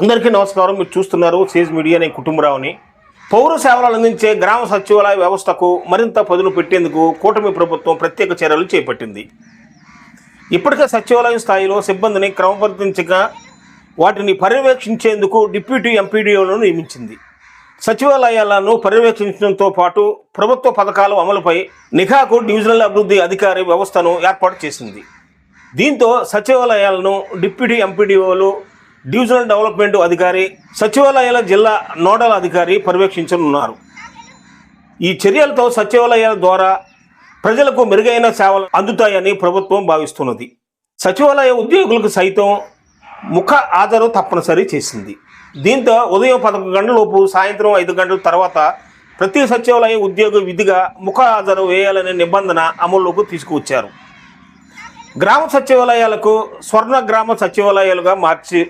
అందరికీ నమస్కారం. మీరు చూస్తున్నారు సేజ్ మీడియా నేను కుటుంబరావుని. పౌర సేవలు అందించే గ్రామ సచివాలయ వ్యవస్థకు మరింత పదును పెట్టేందుకు కూటమి ప్రభుత్వం ప్రత్యేక చర్యలు చేపట్టింది. ఇప్పటికే సచివాలయం స్థాయిలో సిబ్బందిని క్రమబద్ధంచగా వాటిని పర్యవేక్షించేందుకు డిప్యూటీ ఎంపీడీఓలను నియమించింది. సచివాలయాలను పర్యవేక్షించడంతో పాటు ప్రభుత్వ పథకాల అమలుపై నిఘాకు డివిజనల్ అభివృద్ధి అధికారి వ్యవస్థను ఏర్పాటు చేసింది. దీంతో సచివాలయాలను డిప్యూటీ ఎంపీడీఓలు డివిజనల్ డెవలప్మెంట్ అధికారి సచివాలయాల జిల్లా నోడల్ అధికారి పర్యవేక్షించనున్నారు. ఈ చర్యలతో సచివాలయాల ద్వారా ప్రజలకు మెరుగైన సేవలు అందుతాయని ప్రభుత్వం భావిస్తున్నది. సచివాలయ ఉద్యోగులకు సైతం ముఖ ఆధారం తప్పనిసరి చేసింది. దీంతో ఉదయం పదకొండు గంటలలోపు సాయంత్రం ఐదు గంటల తర్వాత ప్రతి సచివాలయ ఉద్యోగ విధిగా ముఖ ఆధారం వేయాలనే నిబంధన అమల్లోకి తీసుకువచ్చారు. గ్రామ సచివాలయాలకు స్వర్ణ గ్రామ సచివాలయాలుగా మార్చి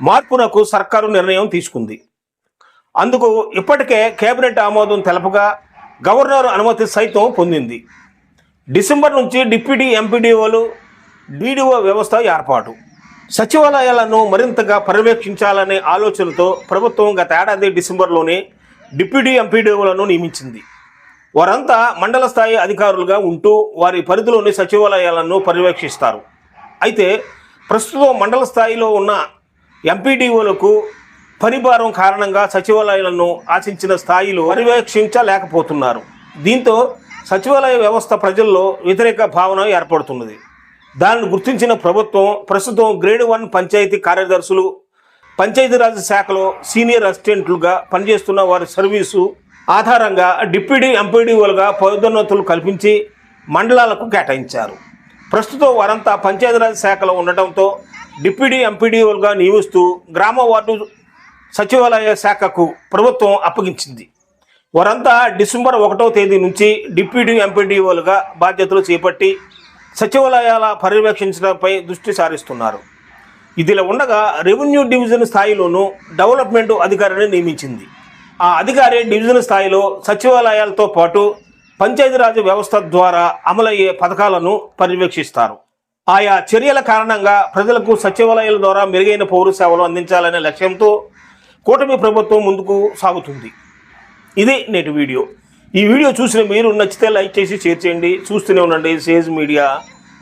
మార్పునకు సర్కారు నిర్ణయం తీసుకుంది. అందుకు ఇప్పటికే కేబినెట్ ఆమోదం తెలపగా గవర్నర్ అనుమతి సైతం పొందింది. డిసెంబర్ నుంచి డిప్యూటీ ఎంపీడీఓలు డీడీఓ వ్యవస్థ ఏర్పాటు. సచివాలయాలను మరింతగా పర్యవేక్షించాలనే ఆలోచనతో ప్రభుత్వం గత ఏడాది డిసెంబర్లోనే డిప్యూటీ ఎంపీడీఓలను నియమించింది. వారంతా మండల స్థాయి అధికారులుగా ఉంటూ వారి పరిధిలోని సచివాలయాలను పర్యవేక్షిస్తారు. అయితే ప్రస్తుతం మండల స్థాయిలో ఉన్న ఎంపీడీఓలకు పనిభారం కారణంగా సచివాలయాలను ఆశించిన స్థాయిలో పర్యవేక్షించలేకపోతున్నారు. దీంతో సచివాలయ వ్యవస్థ ప్రజల్లో వ్యతిరేక భావన ఏర్పడుతున్నది. దానిని గుర్తించిన ప్రభుత్వం ప్రస్తుతం గ్రేడ్ వన్ పంచాయతీ కార్యదర్శులు పంచాయతీరాజ్ శాఖలో సీనియర్ అసిస్టెంట్లుగా పనిచేస్తున్న వారి సర్వీసు ఆధారంగా డిప్యూటీ ఎంపీడీఓలుగా పదోన్నతులు కల్పించి మండలాలకు కేటాయించారు. ప్రస్తుతం వారంతా పంచాయతీరాజ్ శాఖలో ఉండటంతో డిప్యూటీ ఎంపీడీఓలుగా నియమిస్తూ గ్రామ వార్డు సచివాలయ శాఖకు ప్రభుత్వం అప్పగించింది. వారంతా డిసెంబర్ ఒకటో తేదీ నుంచి డిప్యూటీ ఎంపీడీఓలుగా బాధ్యతలు చేపట్టి సచివాలయాల పర్యవేక్షించడంపై దృష్టి సారిస్తున్నారు. ఇదిలా ఉండగా రెవెన్యూ డివిజన్ స్థాయిలోనూ డెవలప్మెంట్ అధికారిని నియమించింది. ఆ అధికారి డివిజన్ స్థాయిలో సచివాలయాలతో పాటు పంచాయతీరాజ్ వ్యవస్థ ద్వారా అమలయ్యే పథకాలను పర్యవేక్షిస్తారు. ఆయా చర్యల కారణంగా ప్రజలకు సచివాలయాల ద్వారా మెరుగైన పౌర సేవలు అందించాలనే లక్ష్యంతో కూటమి ప్రభుత్వం ముందుకు సాగుతుంది. ఇది నేటి వీడియో. ఈ వీడియో చూసిన మీరు నచ్చితే లైక్ చేసి షేర్ చేయండి. చూస్తూనే ఉండండి. Sage media.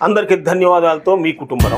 అందరికీ ధన్యవాదాలతో మీ కుటుంబం